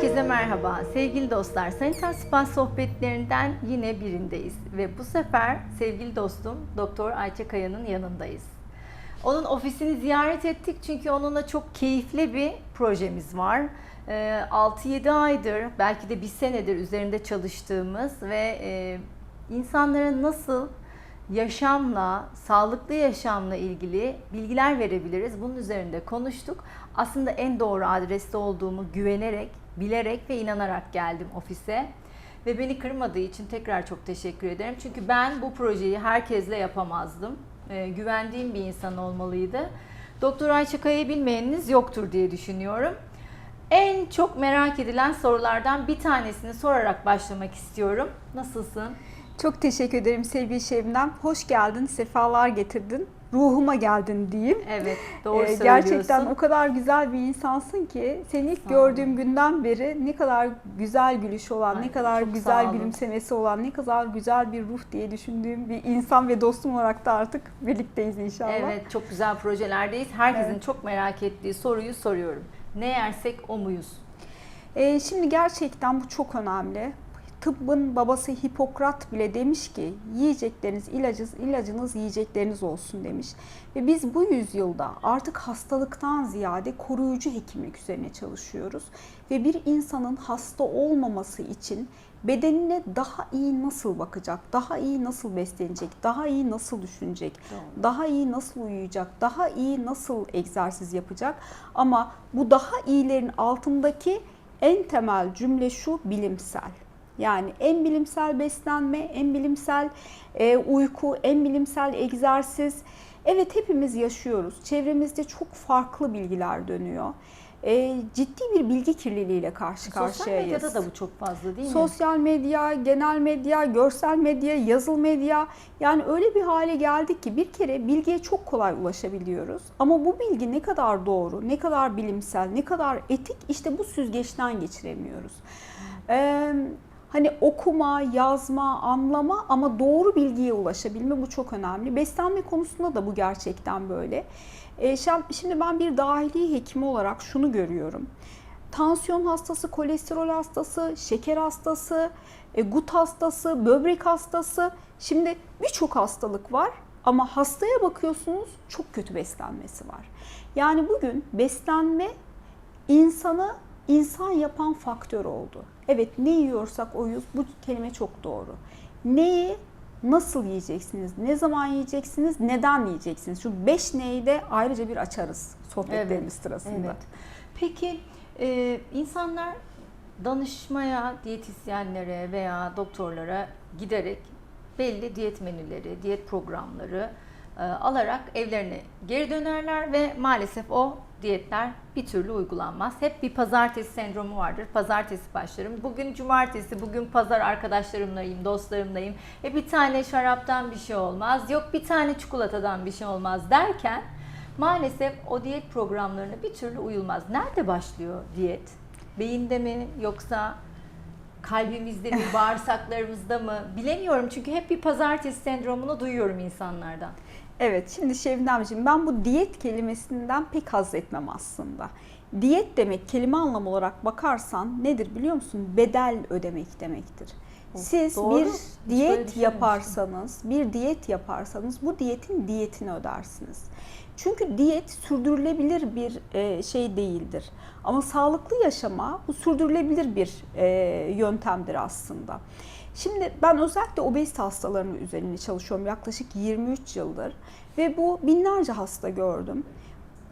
Herkese merhaba. Sevgili dostlar, Sanitas Spa sohbetlerinden yine birindeyiz. Ve bu sefer sevgili dostum Doktor Ayça Kaya'nın yanındayız. Onun ofisini ziyaret ettik çünkü onunla çok keyifli bir projemiz var. Ee, 6-7 aydır, belki de bir senedir üzerinde çalıştığımız ve e, insanlara nasıl yaşamla, sağlıklı yaşamla ilgili bilgiler verebiliriz. Bunun üzerinde konuştuk. Aslında en doğru adreste olduğumu güvenerek, bilerek ve inanarak geldim ofise. Ve beni kırmadığı için tekrar çok teşekkür ederim. Çünkü ben bu projeyi herkesle yapamazdım. Ee, güvendiğim bir insan olmalıydı. Doktor Ayça Kaya'yı bilmeyeniniz yoktur diye düşünüyorum. En çok merak edilen sorulardan bir tanesini sorarak başlamak istiyorum. Nasılsın? Çok teşekkür ederim sevgili Şebnem. Hoş geldin, sefalar getirdin. Ruhuma geldin diyeyim. Evet, doğru Ee. Gerçekten o kadar güzel bir insansın ki seni ilk gördüğüm günden beri ne kadar güzel gülüşü olan, Ay, ne kadar güzel gülümsemesi olan, ne kadar güzel bir ruh diye düşündüğüm bir insan ve dostum olarak da artık birlikteyiz inşallah. Evet, çok güzel projelerdeyiz. Herkesin Evet. çok merak ettiği soruyu soruyorum. Ne yersek o muyuz? Ee, şimdi gerçekten bu çok önemli. Tıbbın babası Hipokrat bile demiş ki yiyecekleriniz ilacınız, ilacınız yiyecekleriniz olsun demiş. Ve biz bu yüzyılda artık hastalıktan ziyade koruyucu hekimlik üzerine çalışıyoruz. Ve bir insanın hasta olmaması için bedenine daha iyi nasıl bakacak, daha iyi nasıl beslenecek, daha iyi nasıl düşünecek, Doğru. daha iyi nasıl uyuyacak, daha iyi nasıl egzersiz yapacak. Ama bu daha iyilerin altındaki en temel cümle şu bilimsel. Yani en bilimsel beslenme, en bilimsel e, uyku, en bilimsel egzersiz. Evet hepimiz yaşıyoruz. Çevremizde çok farklı bilgiler dönüyor. E, ciddi bir bilgi kirliliğiyle karşı Sosyal karşıyayız. medyada da bu çok fazla değil mi? Sosyal medya, genel medya, görsel medya, yazılı medya yani öyle bir hale geldik ki bir kere bilgiye çok kolay ulaşabiliyoruz. Ama bu bilgi ne kadar doğru, ne kadar bilimsel, ne kadar etik işte bu süzgeçten geçiremiyoruz. Ee, hani okuma, yazma, anlama ama doğru bilgiye ulaşabilme bu çok önemli. Beslenme konusunda da bu gerçekten böyle. Ee, şimdi ben bir dahiliye hekimi olarak şunu görüyorum tansiyon hastası, kolesterol hastası, şeker hastası, e, gut hastası, böbrek hastası. Şimdi birçok hastalık var ama hastaya bakıyorsunuz çok kötü beslenmesi var. Yani bugün beslenme insanı insan yapan faktör oldu. Evet ne yiyorsak oyuz bu kelime çok doğru. Neyi nasıl yiyeceksiniz, ne zaman yiyeceksiniz, neden yiyeceksiniz? Şu beş neyi de ayrıca bir açarız sohbetlerimiz sırasında. Evet. Peki e, insanlar danışmaya, diyetisyenlere veya doktorlara giderek belli diyet menüleri, diyet programları e, alarak evlerine geri dönerler ve maalesef o diyetler bir türlü uygulanmaz. Hep bir pazartesi sendromu vardır. Pazartesi başlarım. Bugün cumartesi, bugün pazar arkadaşlarımlayım, dostlarımlayım. E bir tane şaraptan bir şey olmaz. Yok bir tane çikolatadan bir şey olmaz derken maalesef o diyet programlarına bir türlü uyulmaz. Nerede başlıyor diyet? Beyinde mi yoksa kalbimizde mi, bağırsaklarımızda mı? Bilemiyorum çünkü hep bir pazartesi sendromunu duyuyorum insanlardan. Evet şimdi Şevnemciğim ben bu diyet kelimesinden pek haz etmem aslında. Diyet demek kelime anlamı olarak bakarsan nedir biliyor musun? Bedel ödemek demektir. Siz doğru. bir diyet yaparsanız, bir diyet yaparsanız bu diyetin diyetini ödersiniz. Çünkü diyet sürdürülebilir bir e, şey değildir. Ama sağlıklı yaşama bu sürdürülebilir bir e, yöntemdir aslında. Şimdi ben özellikle obezite hastalarının üzerine çalışıyorum yaklaşık 23 yıldır ve bu binlerce hasta gördüm.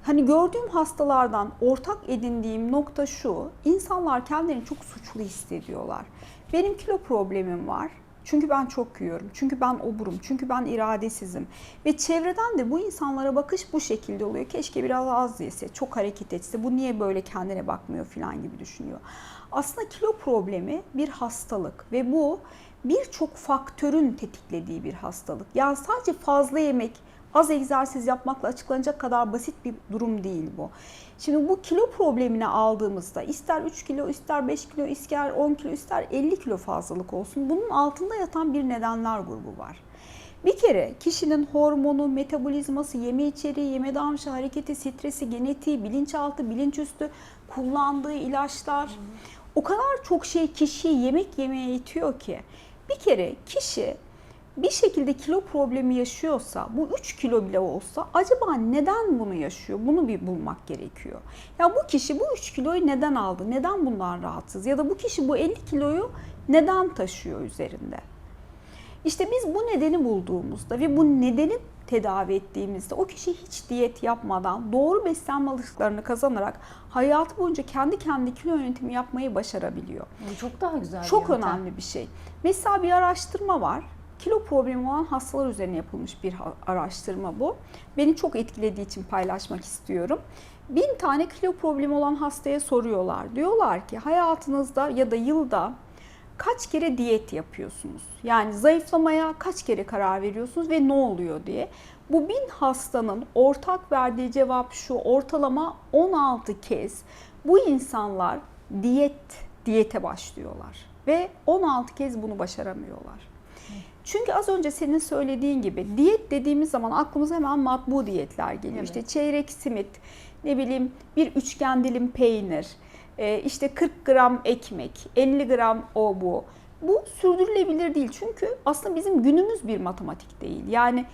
Hani gördüğüm hastalardan ortak edindiğim nokta şu, insanlar kendilerini çok suçlu hissediyorlar. Benim kilo problemim var. Çünkü ben çok yiyorum. Çünkü ben oburum. Çünkü ben iradesizim. Ve çevreden de bu insanlara bakış bu şekilde oluyor. Keşke biraz az yese, çok hareket etse. Bu niye böyle kendine bakmıyor falan gibi düşünüyor. Aslında kilo problemi bir hastalık ve bu birçok faktörün tetiklediği bir hastalık. Yani sadece fazla yemek, az egzersiz yapmakla açıklanacak kadar basit bir durum değil bu. Şimdi bu kilo problemine aldığımızda ister 3 kilo, ister 5 kilo, ister 10 kilo, ister 50 kilo fazlalık olsun bunun altında yatan bir nedenler grubu var. Bir kere kişinin hormonu, metabolizması, yeme içeriği, yeme davranışı, hareketi, stresi, genetiği, bilinçaltı, bilinçüstü, kullandığı ilaçlar, o kadar çok şey kişiyi yemek yemeye itiyor ki. Bir kere kişi bir şekilde kilo problemi yaşıyorsa, bu 3 kilo bile olsa acaba neden bunu yaşıyor? Bunu bir bulmak gerekiyor. Ya bu kişi bu 3 kiloyu neden aldı? Neden bundan rahatsız? Ya da bu kişi bu 50 kiloyu neden taşıyor üzerinde? İşte biz bu nedeni bulduğumuzda ve bu nedeni tedavi ettiğimizde o kişi hiç diyet yapmadan doğru beslenme alışkanlıklarını kazanarak hayatı boyunca kendi kendi kilo yönetimi yapmayı başarabiliyor. Bu çok daha güzel bir Çok yöntem. önemli bir şey. Mesela bir araştırma var. Kilo problemi olan hastalar üzerine yapılmış bir araştırma bu. Beni çok etkilediği için paylaşmak istiyorum. Bin tane kilo problemi olan hastaya soruyorlar. Diyorlar ki hayatınızda ya da yılda kaç kere diyet yapıyorsunuz? Yani zayıflamaya kaç kere karar veriyorsunuz ve ne oluyor diye. Bu bin hastanın ortak verdiği cevap şu ortalama 16 kez bu insanlar diyet diyete başlıyorlar ve 16 kez bunu başaramıyorlar. Çünkü az önce senin söylediğin gibi diyet dediğimiz zaman aklımıza hemen matbu diyetler geliyor. Evet. İşte çeyrek simit, ne bileyim bir üçgen dilim peynir, e, işte 40 gram ekmek, 50 gram o bu. Bu sürdürülebilir değil çünkü aslında bizim günümüz bir matematik değil. Yani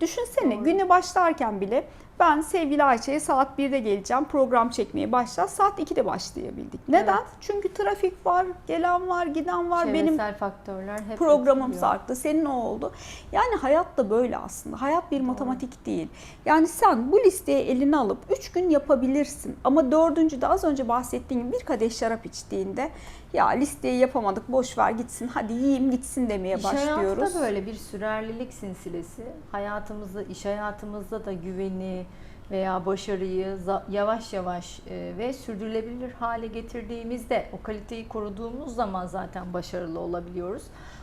düşünsene Doğru. güne başlarken bile ben sevgili Ayça'ya saat 1'de geleceğim program çekmeye başla saat 2'de başlayabildik. Neden? Evet. Çünkü trafik var, gelen var, giden var. Benim Çevresel faktörler hep programım etkiliyor. sarktı, senin o oldu. Yani hayat da böyle aslında. Hayat bir matematik değil. Yani sen bu listeyi eline alıp 3 gün yapabilirsin. Ama dördüncüde az önce bahsettiğim gibi bir kadeh şarap içtiğinde ya listeyi yapamadık boş ver gitsin hadi yiyeyim gitsin demeye İş başlıyoruz. hayatı da böyle bir sürerlilik silsilesi. Hayatımızda, iş hayatımızda da güveni veya başarıyı yavaş yavaş e, ve sürdürülebilir hale getirdiğimizde, o kaliteyi koruduğumuz zaman zaten başarılı olabiliyoruz.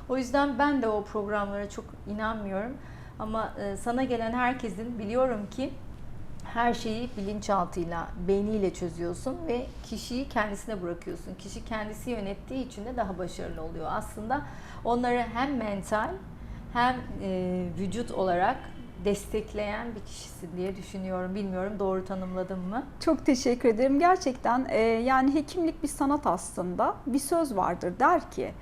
O yüzden ben de o programlara çok inanmıyorum. Ama e, sana gelen herkesin biliyorum ki her şeyi bilinçaltıyla, beyniyle çözüyorsun ve kişiyi kendisine bırakıyorsun. Kişi kendisi yönettiği için de daha başarılı oluyor. Aslında onları hem mental hem e, vücut olarak destekleyen bir kişisin diye düşünüyorum. Bilmiyorum doğru tanımladım mı? Çok teşekkür ederim. Gerçekten e, yani hekimlik bir sanat aslında. Bir söz vardır der ki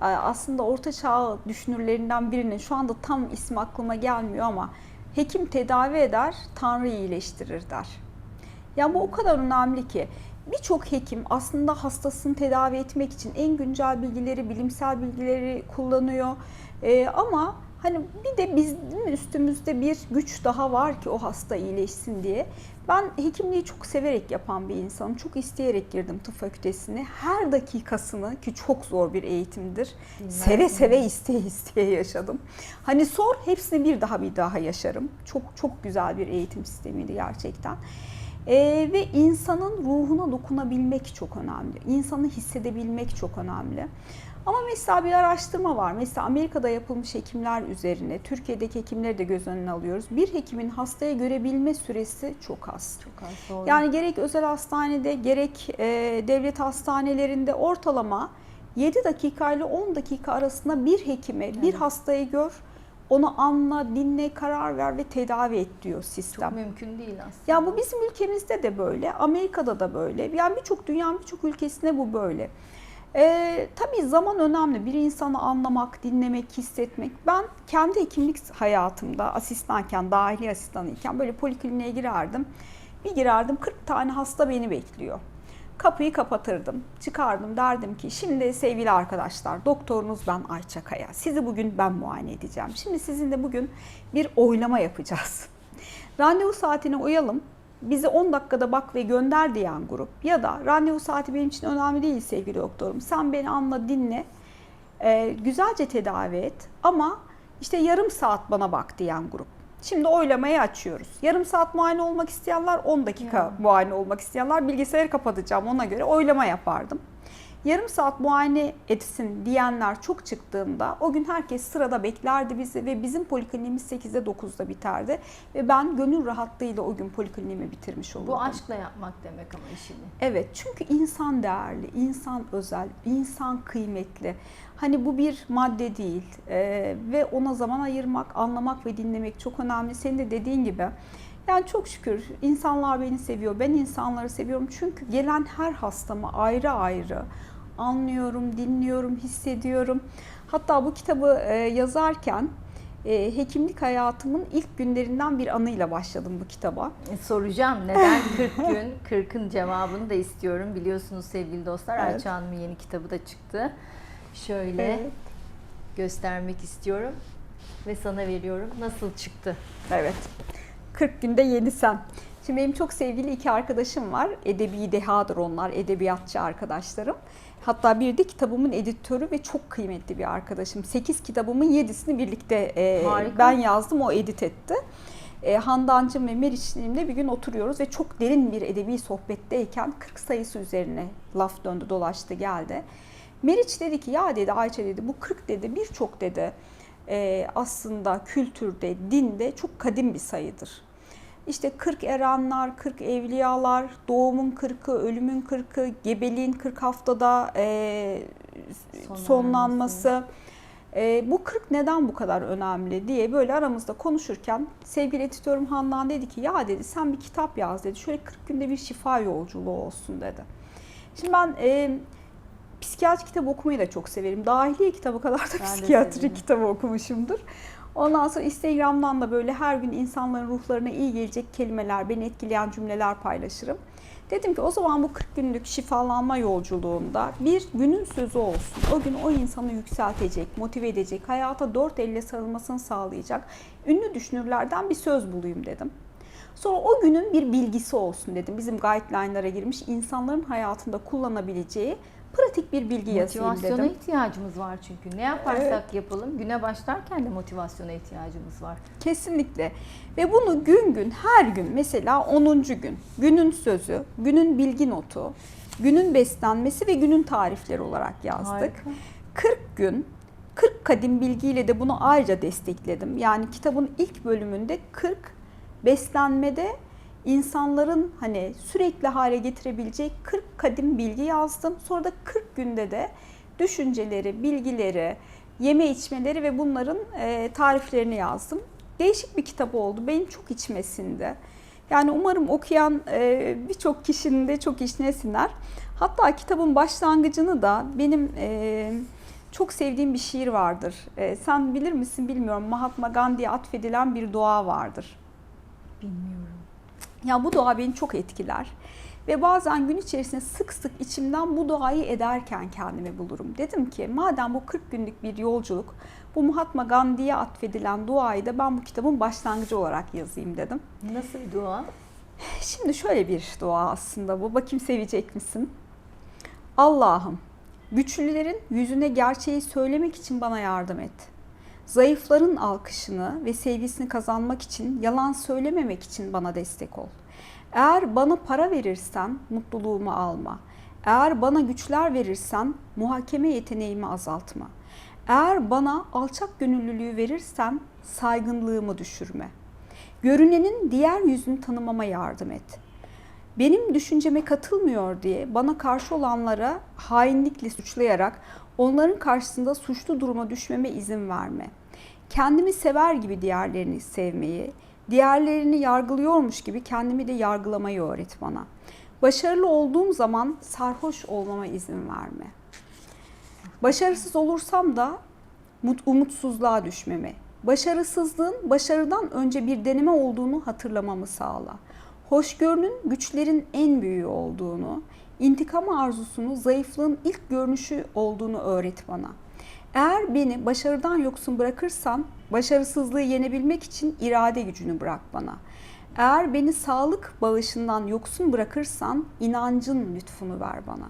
e, aslında orta çağ düşünürlerinden birinin şu anda tam ismi aklıma gelmiyor ama hekim tedavi eder, Tanrı iyileştirir der. Yani bu o kadar önemli ki birçok hekim aslında hastasını tedavi etmek için en güncel bilgileri, bilimsel bilgileri kullanıyor. E, ama hani bir de bizim üstümüzde bir güç daha var ki o hasta iyileşsin diye. Ben hekimliği çok severek yapan bir insanım. Çok isteyerek girdim tıp fakültesine. Her dakikasını ki çok zor bir eğitimdir. Seve seve isteye isteye yaşadım. Hani sor hepsini bir daha bir daha yaşarım. Çok çok güzel bir eğitim sistemiydi gerçekten. Ee, ve insanın ruhuna dokunabilmek çok önemli. İnsanı hissedebilmek çok önemli. Ama mesela bir araştırma var. Mesela Amerika'da yapılmış hekimler üzerine, Türkiye'deki hekimleri de göz önüne alıyoruz. Bir hekimin hastaya görebilme süresi çok az. Çok az doğru. Yani gerek özel hastanede gerek e, devlet hastanelerinde ortalama 7 dakika ile 10 dakika arasında bir hekime, bir Evet. hastayı gör, onu anla, dinle, karar ver ve tedavi et diyor sistem. çok mümkün değil aslında. Ya bu bizim ülkemizde de böyle, Amerika'da da böyle. Yani birçok dünyanın birçok ülkesinde bu böyle. Ee, tabii zaman önemli. Bir insanı anlamak, dinlemek, hissetmek. Ben kendi hekimlik hayatımda asistanken, dahili asistanıyken böyle polikliniğe girerdim. Bir girerdim 40 tane hasta beni bekliyor. Kapıyı kapatırdım, çıkardım derdim ki şimdi sevgili arkadaşlar doktorunuz ben Ayça Kaya. Sizi bugün ben muayene edeceğim. Şimdi sizinle bugün bir oylama yapacağız. Randevu saatine uyalım. Bize 10 dakikada bak ve gönder diyen grup ya da randevu saati benim için önemli değil sevgili doktorum. Sen beni anla dinle. e, güzelce tedavi et ama işte yarım saat bana bak diyen grup. Şimdi oylamayı açıyoruz. Yarım saat muayene olmak isteyenler 10 dakika Ya. muayene olmak isteyenler bilgisayarı kapatacağım ona göre oylama yapardım. Yarım saat muayene etsin diyenler çok çıktığında o gün herkes sırada beklerdi bizi ve bizim polikliniğimiz 8'de 9'da biterdi. Ve ben gönül rahatlığıyla o gün polikliniğimi bitirmiş olurdum. Bu aşkla yapmak demek ama işini. Evet çünkü insan değerli, insan özel, insan kıymetli. Hani bu bir madde değil Ee, ve ona zaman ayırmak, anlamak ve dinlemek çok önemli. Senin de dediğin gibi yani çok şükür insanlar beni seviyor, ben insanları seviyorum. Çünkü gelen her hastamı ayrı ayrı anlıyorum, dinliyorum, hissediyorum. Hatta bu kitabı e, yazarken e, hekimlik hayatımın ilk günlerinden bir anıyla başladım bu kitaba. E, Soracağım neden 40 gün, 40'ın cevabını da istiyorum. Biliyorsunuz sevgili dostlar Evet. Ayça Hanım'ın yeni kitabı da çıktı. Şöyle Evet. göstermek istiyorum ve sana veriyorum. Nasıl çıktı? Evet. 40 günde yeni sen. Şimdi benim çok sevgili iki arkadaşım var. Edebi dehadır onlar, edebiyatçı arkadaşlarım. Hatta bir de kitabımın editörü ve çok kıymetli bir arkadaşım. 8 kitabımın 7'sini birlikte e, Harika. ben yazdım, o edit etti. E, Handancığım ve Meriç'imle bir gün oturuyoruz ve çok derin bir edebi sohbetteyken 40 sayısı üzerine laf döndü dolaştı geldi. Meriç dedi ki ya dedi Ayça dedi bu 40 dedi birçok dedi e, aslında kültürde, dinde çok kadim bir sayıdır. İşte 40 eranlar, 40 evliyalar, doğumun 40'ı, ölümün 40'ı, gebeliğin 40 haftada e, Sonlanması. E, bu 40 neden bu kadar önemli diye böyle aramızda konuşurken sevgili editörüm Handan dedi ki ya dedi sen bir kitap yaz dedi. Şöyle 40 günde bir şifa yolculuğu olsun dedi. Şimdi ben e, psikiyatri kitabı okumayı da çok severim. Dahiliye kitabı kadar da Ben psikiyatri kitabı okumuşumdur. Ondan sonra Instagram'dan da böyle her gün insanların ruhlarına iyi gelecek kelimeler, beni etkileyen cümleler paylaşırım. Dedim ki o zaman bu 40 günlük şifalanma yolculuğunda bir günün sözü olsun. O gün o insanı yükseltecek, motive edecek, hayata dört elle sarılmasını sağlayacak ünlü düşünürlerden bir söz bulayım dedim. Sonra o günün bir bilgisi olsun dedim. Bizim guideline'lara girmiş insanların hayatında kullanabileceği pratik bir bilgi yazayım Motivasyona dedim. ihtiyacımız var çünkü. Ne yaparsak yapalım güne başlarken de motivasyona ihtiyacımız var. Kesinlikle. Ve bunu gün gün her gün mesela 10. gün günün sözü, günün bilgi notu, günün beslenmesi ve günün tarifleri olarak yazdık. Harika. 40 gün 40 kadim bilgiyle de bunu ayrıca destekledim. Yani kitabın ilk bölümünde 40 beslenmede insanların hani sürekli hale getirebilecek 40 kadim bilgi yazdım. Sonra da 40 günde de düşünceleri, bilgileri, yeme içmeleri ve bunların e, tariflerini yazdım. Değişik bir kitap oldu. Benim çok içmesinde. Yani umarım okuyan e, birçok kişinin de çok siner. Hatta kitabın başlangıcını da benim e, çok sevdiğim bir şiir vardır. Sen bilir misin bilmiyorum. Mahatma Gandhi'ye atfedilen bir dua vardır. Bilmiyorum. Ya bu dua beni çok etkiler. Ve bazen gün içerisinde sık sık içimden bu duayı ederken kendimi bulurum. Dedim ki madem bu 40 günlük bir yolculuk, bu Mahatma Gandhi'ye atfedilen duayı da ben bu kitabın başlangıcı olarak yazayım dedim. Nasıl bir dua? Şimdi şöyle bir dua aslında bu. Bakayım sevecek misin? Allah'ım, güçlülerin yüzüne gerçeği söylemek için bana yardım et. Zayıfların alkışını ve sevgisini kazanmak için, yalan söylememek için bana destek ol. Eğer bana para verirsen mutluluğumu alma. Eğer bana güçler verirsen muhakeme yeteneğimi azaltma. Eğer bana alçak gönüllülüğü verirsen saygınlığımı düşürme. Görünenin diğer yüzünü tanımama yardım et. Benim düşünceme katılmıyor diye bana karşı olanlara hainlikle suçlayarak onların karşısında suçlu duruma düşmeme izin verme. Kendimi sever gibi diğerlerini sevmeyi, diğerlerini yargılıyormuş gibi kendimi de yargılamayı öğret bana. Başarılı olduğum zaman sarhoş olmama izin verme. Başarısız olursam da mut- umutsuzluğa düşmemi, başarısızlığın başarıdan önce bir deneme olduğunu hatırlamamı sağla. Hoşgörünün güçlerin en büyüğü olduğunu, intikam arzusunu zayıflığın ilk görünüşü olduğunu öğret bana. Eğer beni başarıdan yoksun bırakırsan, başarısızlığı yenebilmek için irade gücünü bırak bana. Eğer beni sağlık bağışından yoksun bırakırsan, inancın lütfunu ver bana.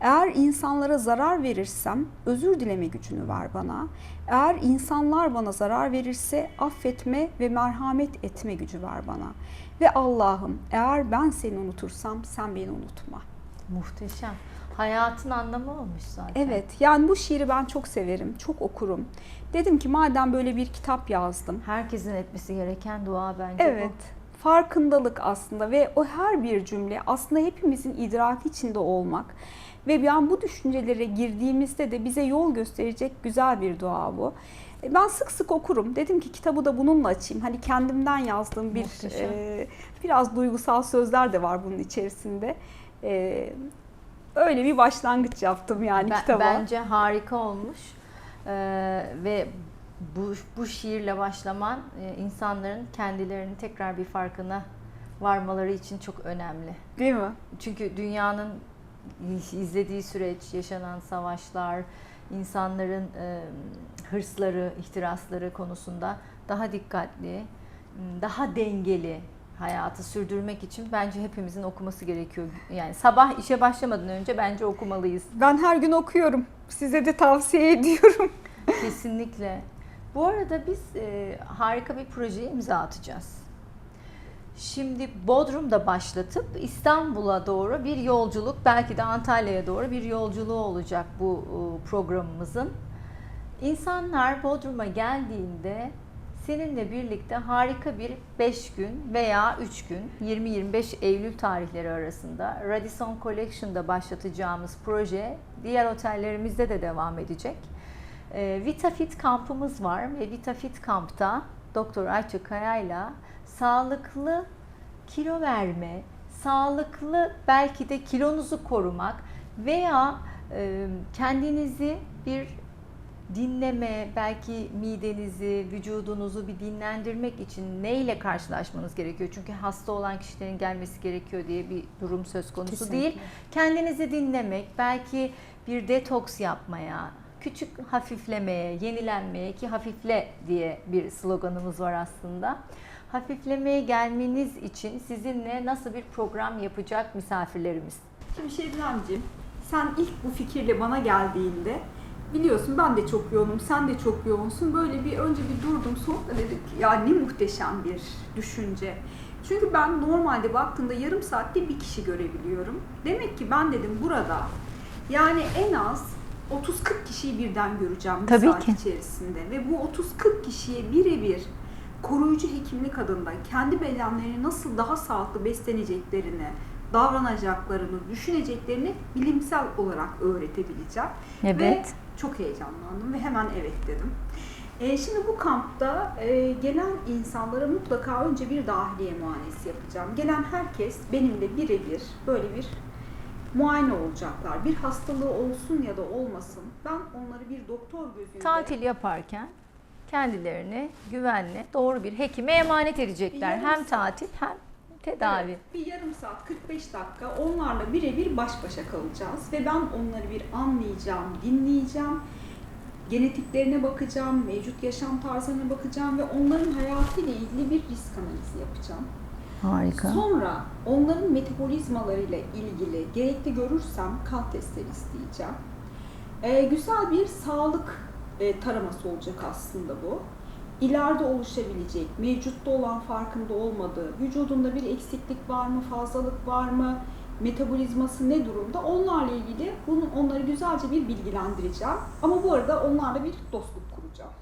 Eğer insanlara zarar verirsem özür dileme gücünü ver bana. Eğer insanlar bana zarar verirse affetme ve merhamet etme gücü ver bana. Ve Allah'ım eğer ben seni unutursam sen beni unutma. Muhteşem. Hayatın anlamı olmuş zaten. Evet yani bu şiiri ben çok severim, çok okurum. Dedim ki madem böyle bir kitap yazdım. Herkesin etmesi gereken dua bence Evet. Farkındalık aslında ve o her bir cümle aslında hepimizin idraki içinde olmak ve yani bu düşüncelere girdiğimizde de bize yol gösterecek güzel bir dua bu. E, Ben sık sık okurum. Dedim ki kitabı da bununla açayım. Hani kendimden yazdığım bir Muhteşem. e, biraz duygusal sözler de var bunun içerisinde. E, öyle bir başlangıç yaptım yani Ben- kitaba. Bence harika olmuş Ee, ve bu, bu şiirle başlaman e, insanların kendilerinin tekrar bir farkına varmaları için çok önemli. Değil mi? Çünkü dünyanın izlediği süreç, yaşanan savaşlar, insanların e, hırsları, ihtirasları konusunda daha dikkatli, daha dengeli hayatı sürdürmek için bence hepimizin okuması gerekiyor. Yani sabah işe başlamadan önce bence okumalıyız. Ben her gün okuyorum. Size de tavsiye ediyorum. Kesinlikle. Bu arada biz e, harika bir projeye imza atacağız. Şimdi Bodrum'da başlatıp İstanbul'a doğru bir yolculuk, belki de Antalya'ya doğru bir yolculuğu olacak bu e, programımızın. İnsanlar Bodrum'a geldiğinde seninle birlikte harika bir 5 gün veya 3 gün 20-25 Eylül tarihleri arasında Radisson Collection'da başlatacağımız proje diğer otellerimizde de devam edecek. E, VitaFit kampımız var ve VitaFit kampta Doktor Ayça Kaya'yla sağlıklı kilo verme, sağlıklı belki de kilonuzu korumak veya kendinizi bir dinleme, belki midenizi, vücudunuzu bir dinlendirmek için neyle karşılaşmanız gerekiyor? Çünkü hasta olan kişilerin gelmesi gerekiyor diye bir durum söz konusu Kesinlikle. değil. Kendinizi dinlemek, belki bir detoks yapmaya, küçük hafiflemeye, yenilenmeye ki hafifle diye bir sloganımız var aslında. Hafiflemeye gelmeniz için sizinle nasıl bir program yapacak misafirlerimiz? Şimdi Şebnemciğim, sen ilk bu fikirle bana geldiğinde biliyorsun ben de çok yoğunum, sen de çok yoğunsun. Böyle bir önce bir durdum, sonra dedik ya ne muhteşem bir düşünce. Çünkü ben normalde baktığımda yarım saatte bir kişi görebiliyorum. Demek ki ben dedim burada yani en az 30-40 kişiyi birden göreceğim bir Tabii saat ki. içerisinde. Ve bu 30-40 kişiye birebir koruyucu hekimlik adında kendi bedenlerini nasıl daha sağlıklı besleneceklerini, davranacaklarını, düşüneceklerini bilimsel olarak öğretebileceğim. Ve çok heyecanlandım ve hemen evet dedim. E, şimdi bu kampta e, gelen insanlara mutlaka önce bir dahiliye muayenesi yapacağım. Gelen herkes benimle birebir böyle bir muayene olacaklar. Bir hastalığı olsun ya da olmasın. Ben onları bir doktor gözüyle Tatil yaparken kendilerini güvenli, doğru bir hekime emanet edecekler. Hem tatil hem tedavi. Evet, bir yarım saat 45 dakika onlarla birebir baş başa kalacağız ve ben onları bir anlayacağım, dinleyeceğim. Genetiklerine bakacağım, mevcut yaşam tarzlarına bakacağım ve onların hayatıyla ilgili bir risk analizi yapacağım. Harika. Sonra onların metabolizmalarıyla ilgili gerekli görürsem kan testleri isteyeceğim. Ee, güzel bir sağlık e, taraması olacak aslında bu. İleride oluşabilecek, mevcutta olan farkında olmadığı, vücudunda bir eksiklik var mı, fazlalık var mı, metabolizması ne durumda onlarla ilgili bunu onları güzelce bir bilgilendireceğim. Ama bu arada onlarla bir dostluk kuracağım.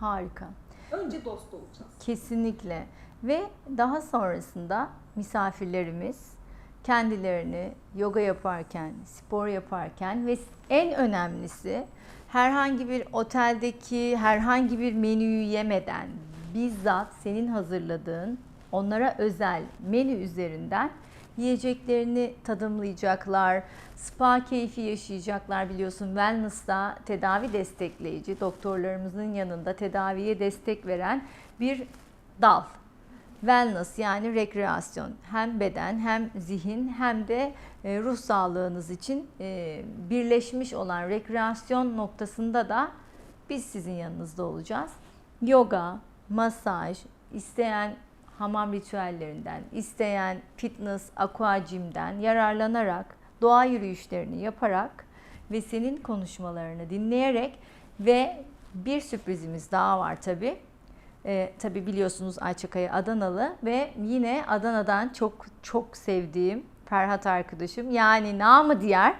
Harika. Önce dost olacağız. Kesinlikle. Ve daha sonrasında misafirlerimiz kendilerini yoga yaparken, spor yaparken ve en önemlisi herhangi bir oteldeki herhangi bir menüyü yemeden bizzat senin hazırladığın onlara özel menü üzerinden yiyeceklerini tadımlayacaklar, spa keyfi yaşayacaklar biliyorsun wellness'ta tedavi destekleyici doktorlarımızın yanında tedaviye destek veren bir dal. Wellness yani rekreasyon hem beden hem zihin hem de e, ruh sağlığınız için e, birleşmiş olan rekreasyon noktasında da biz sizin yanınızda olacağız. Yoga, masaj, isteyen hamam ritüellerinden, isteyen fitness, aquagym'den yararlanarak doğa yürüyüşlerini yaparak ve senin konuşmalarını dinleyerek ve bir sürprizimiz daha var tabii. Ee, tabii biliyorsunuz Ayça Kaya Adanalı ve yine Adana'dan çok çok sevdiğim Ferhat arkadaşım yani namı diğer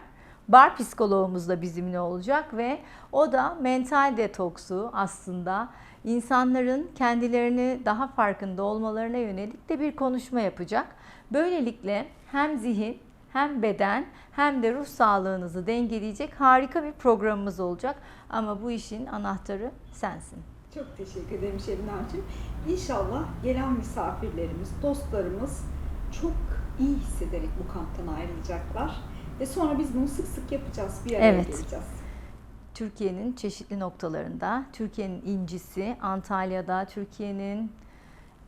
bar psikoloğumuz da bizimle olacak ve o da mental detoksu aslında insanların kendilerini daha farkında olmalarına yönelik de bir konuşma yapacak. Böylelikle hem zihin hem beden hem de ruh sağlığınızı dengeleyecek harika bir programımız olacak. Ama bu işin anahtarı sensin. Çok teşekkür ederim Şebnemciğim. İnşallah gelen misafirlerimiz, dostlarımız çok iyi hissederek bu kamptan ayrılacaklar. Ve sonra biz bunu sık sık yapacağız. Bir araya Evet. geleceğiz. Türkiye'nin çeşitli noktalarında, Türkiye'nin incisi Antalya'da, Türkiye'nin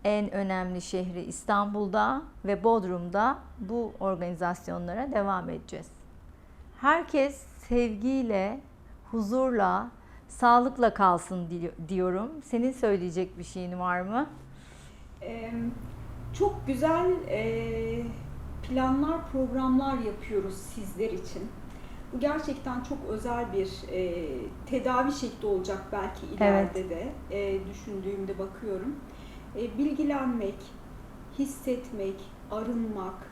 en önemli şehri İstanbul'da ve Bodrum'da bu organizasyonlara devam edeceğiz. Herkes sevgiyle, huzurla, sağlıkla kalsın di- diyorum. Senin söyleyecek bir şeyin var mı? Ee, çok güzel e, planlar, programlar yapıyoruz sizler için. Bu gerçekten çok özel bir e, tedavi şekli olacak belki ileride de e, düşündüğümde bakıyorum. E, bilgilenmek, hissetmek, arınmak,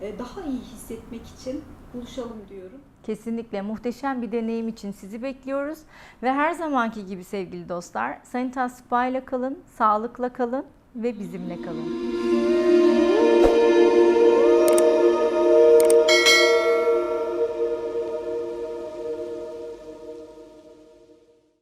e, daha iyi hissetmek için buluşalım diyorum. Kesinlikle muhteşem bir deneyim için sizi bekliyoruz. Ve her zamanki gibi sevgili dostlar, Sanitas Spa ile kalın, sağlıkla kalın ve bizimle kalın.